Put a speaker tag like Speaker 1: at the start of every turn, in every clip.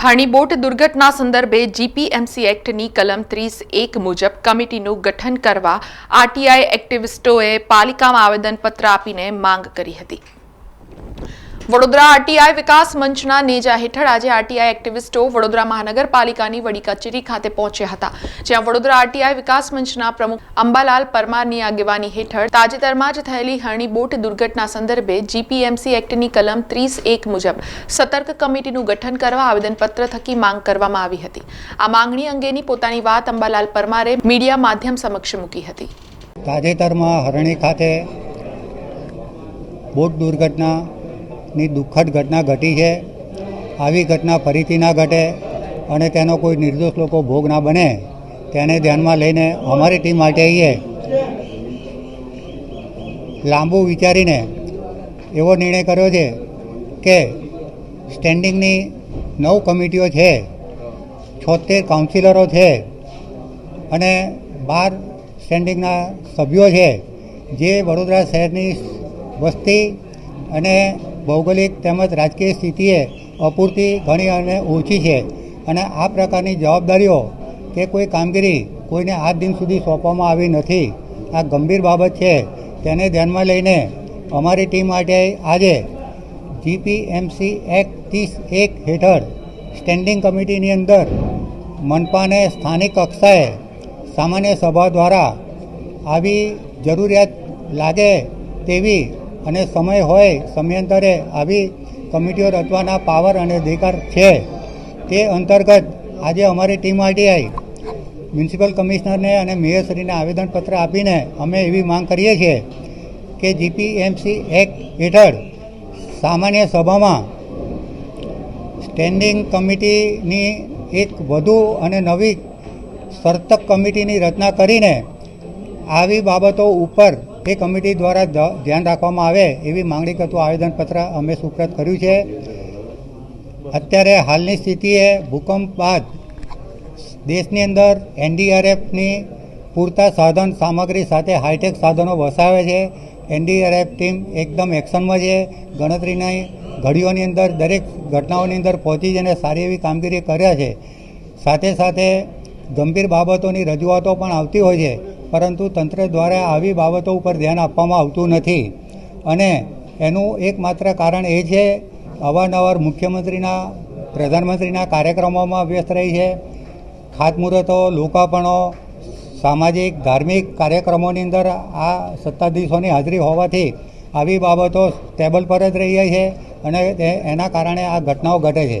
Speaker 1: હણીબોટ દુર્ઘટના સંદર્ભે જીપીએમસી એક્ટની કલમ ત્રીસ એક મુજબ કમિટીનું ગઠન કરવા આરટીઆઈ એક્ટિવિસ્ટોએ પાલિકામાં આવેદનપત્ર આપીને માંગ કરી હતી. વડોદરા આરટીઆઈ વિકાસ મંચના નેજા હેઠળ આજે આરટીઆઈ એક્ટિવિસ્ટો વડોદરા મહાનગરપાલિકાની વડી કચેરી ખાતે પહોંચ્યા હતા. જ્યાં વડોદરા આરટીઆઈ વિકાસ મંચના પ્રમુખ અંબાલાલ પરમારની આગેવાની હેઠળ તાજેતરમાં જ થયેલી હરણી બોટ દુર્ઘટના સંદર્ભે જીપીએમસી એક્ટની કલમ ત્રીસ એક મુજબ સતર્ક કમિટીનું ગઠન કરવા આવેદનપત્ર થકી માંગ કરવામાં આવી હતી. આ માંગણી અંગેની પોતાની વાત અંબાલાલ પરમારે મીડિયા માધ્યમ સમક્ષ મૂકી હતી.
Speaker 2: તાજેતરમાં હરણી ખાતે બોટ દુર્ઘટનાની દુઃખદ ઘટના ઘટી છે. આવી ઘટના ફરીથી ના ઘટે અને તેનો કોઈ નિર્દોષ લોકો ભોગ ના બને. તેને ધ્યાનમાં લઈને અમારી ટીમ માટે એ લાંબુ વિચારીને એવો નિર્ણય કર્યો છે કે સ્ટેન્ડિંગની નવ કમિટીઓ છે, છોતેર કાઉન્સિલરો છે અને બાર સ્ટેન્ડિંગના સભ્યો છે. જે વડોદરા શહેરની વસ્તી અને ભૌગોલિક તેમજ રાજકીય સ્થિતિએ અપૂરતી ઘણી અને ઓછી છે. અને આ પ્રકારની જવાબદારીઓ કે કોઈ કામગીરી કોઈને આજ દિન સુધી સોંપવામાં આવી નથી. આ ગંભીર બાબત છે. તેને ધ્યાનમાં લઈને અમારી ટીમ માટે આજે જીપીએમસી એક્ટ ત્રીસ એક હેઠળ સ્ટેન્ડિંગ કમિટીની અંદર મનપાને સ્થાનિક કક્ષાએ સામાન્ય સભા દ્વારા આવી જરૂરિયાત લાગે તેવી અને સમય હોય, સમયાંતરે આવી કમિટીઓ રચવાના પાવર અને અધિકાર છે. તે અંતર્ગત આજે અમારી ટીમ આરટીઆઈ, મ્યુનિસિપલ કમિશનરને અને મેયરશ્રીને આવેદનપત્ર આપીને અમે એવી માંગ કરીએ છીએ કે જીપીએમસી એક્ટ હેઠળ સામાન્ય સભામાં સ્ટેન્ડિંગ કમિટીની એક વધુ અને નવી સર્તક કમિટીની રચના કરીને આવી બાબતો ઉપર એ કમિટી દ્વારા ધ્યાન રાખવામાં આવે એવી માંગણી કરતું આવેદનપત્ર અમે સુપ્રત કર્યું છે. અત્યારે હાલની સ્થિતિએ ભૂકંપ બાદ દેશની અંદર એનડીઆરએફની પૂરતા સાધન સામગ્રી સાથે હાઈટેક સાધનો વસાવે છે. એનડીઆરએફ ટીમ એકદમ એક્શનમાં છે. ગણતરીની ઘડીઓની અંદર દરેક ઘટનાઓની અંદર પહોંચી જઈને સારી એવી કામગીરી કર્યા છે. સાથે સાથે ગંભીર બાબતોની રજૂઆતો પણ આવતી હોય છે. પરંતુ તંત્ર દ્વારા આવી બાબતો ઉપર ધ્યાન આપવામાં આવતું નથી. અને એનું એકમાત્ર કારણ એ છે, અવારનવાર મુખ્યમંત્રીના, પ્રધાનમંત્રીના કાર્યક્રમોમાં વ્યસ્ત રહી છે. ખાતમુહૂર્તો લોકાપણો સામાજિક, ધાર્મિક કાર્યક્રમોની અંદર આ સત્તાધીશોની હાજરી હોવાથી આવી બાબતો ટેબલ પર જ રહી છે અને એના કારણે આ ઘટનાઓ ઘટે છે.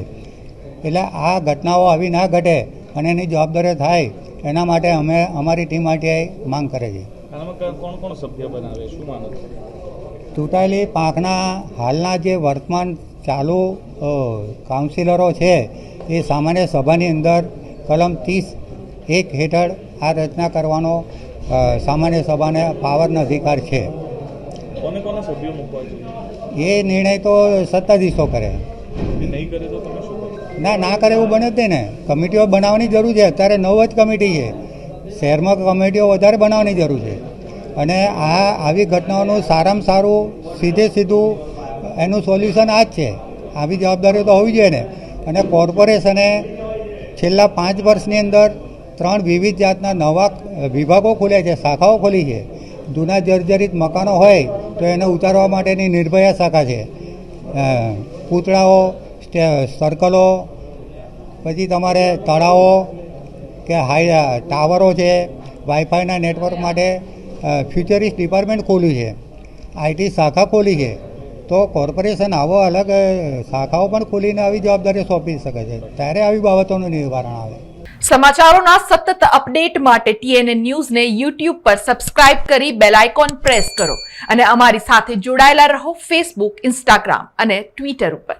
Speaker 2: એટલે આ ઘટનાઓ આવી ના ઘટે અને એની જવાબદારી થાય એના માટે અમે અમારી ટીમ માટે માંગ કરે છે.
Speaker 3: કોણ કોણ સભ્ય બનાવે શું માનો
Speaker 2: ચૂંટાયેલી પાંખના હાલના જે વર્તમાન ચાલુ કાઉન્સિલરો છે એ સામાન્ય સભાની અંદર કલમ ત્રીસ એક હેઠળ આ રચના કરવાનો સામાન્ય સભાને પાવરનો અધિકાર છે. એ નિર્ણય તો સત્તાધીશો કરે.
Speaker 3: નહીં કરે તો તમે શું કરો?
Speaker 2: ના ના કરે એવું બને જ નહીં ને. કમિટીઓ બનાવવાની જરૂર છે. અત્યારે નવ જ કમિટી છે. શહેરમાં કમિટીઓ વધારે બનાવવાની જરૂર છે. અને આ આવી ઘટનાઓનું સારામાં સારું સીધે સીધું એનું સોલ્યુશન આ જ છે. આવી જવાબદારીઓ તો હોવી જોઈએ ને. અને કોર્પોરેશને છેલ્લા પાંચ વર્ષની અંદર ત્રણ વિવિધ જાતના નવા વિભાગો ખોલ્યા છે, શાખાઓ ખોલી છે. જૂના જર્જરિત મકાનો હોય તો એને ઉતારવા માટેની નિર્ભયા શાખા છે. પૂતળાઓ સર્કલો પછી તમારે તળાવો, કે હાઈ ટાવરો છે વાઈફાઈના નેટવર્ક માટે ફ્યુચરિસ્ટ ડિપાર્ટમેન્ટ ખોલ્યું છે આઈટી શાખા ખોલી છે, તો કોર્પોરેશન આવો અલગ શાખાઓ પણ ખોલીને આવી જવાબદારીઓ સોંપી શકે છે. ત્યારે આવી બાબતોનું નિવારણ આવે.
Speaker 1: સમાચારોના સતત અપડેટ માટે ટીએનએ ન્યૂઝને યુટ્યુબ પર સબસ્ક્રાઇબ કરી બેલ આઇકોન પ્રેસ કરો અને અમારી સાથે જોડાયેલા રહો ફેસબુક ઇન્સ્ટાગ્રામ અને ટ્વિટર ઉપર.